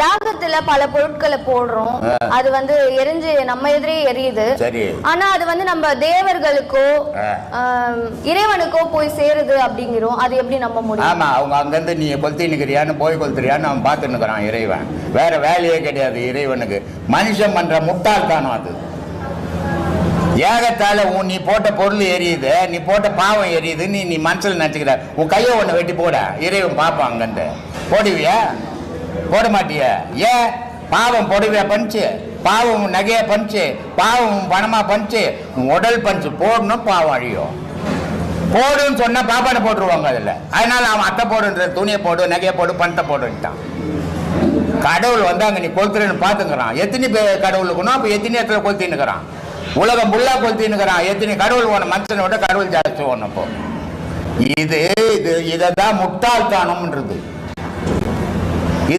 யாகத்துல பல பொருட்களை போடுறோம். அது வந்து எரிஞ்சு நம்ம எதிரே எரியுது. ஆனா அது வந்து நம்ம தேவர்களுக்கோ இறைவனுக்கோ போய் சேருது அப்படிங்கிறோம். அது எப்படி நம்ப முடியும்? ஆமா அவங்க அங்கேருந்து நீ கொளுத்தி நிற்கிறியான்னு போய் கொளுத்துறியான்னு அவன் பார்த்து நிற்கிறான் இறைவன். வேற வேலையே கிடையாது இறைவனுக்கு. மனுஷன் பண்ற முட்டாள்தானம் அது. ஏகத்தால உன் நீ போட்ட பொருள் எரியுது. நீ போட்ட பாவம் எரியுது நீ நீ மனசில் நினச்சிக்கிற. உன் கையை ஒன்று வெட்டி போட. இறைவன் பார்ப்பான் அங்கேருந்து. போடுவியா? போட மாட்டியா? ஏன் பாவம் போடுவியா பண்ணிச்சு பாவம் நகையை பஞ்சு பாவம் பணமா பஞ்சு உடல் பஞ்சு போடணும் பாவம் அழியும். போடுன்னு சொன்னா பாப்பானை போட்டுருவாங்க அதுல. அதனால அவன் அத்தை போடுன்ற துணியை போடு நகையை போடு பணத்தை போடுன்ட்டான். கடவுள் வந்து அங்க நீ கொளுத்துறன்னு பார்த்துக்கிறான் எத்தனை பேர் கடவுள் இருக்கணும் அப்ப எத்தனை இடத்துல கொளுத்தின்னுக்கிறான்? உலகம் புல்லா கொளுத்தின்னுக்கிறான். எத்தனை கடவுள் ஓன மனுஷனை விட கடவுள் ஜாஸ்தி ஓனப்போ இது இது இதை தான் முட்டாள்தானம்ன்றது.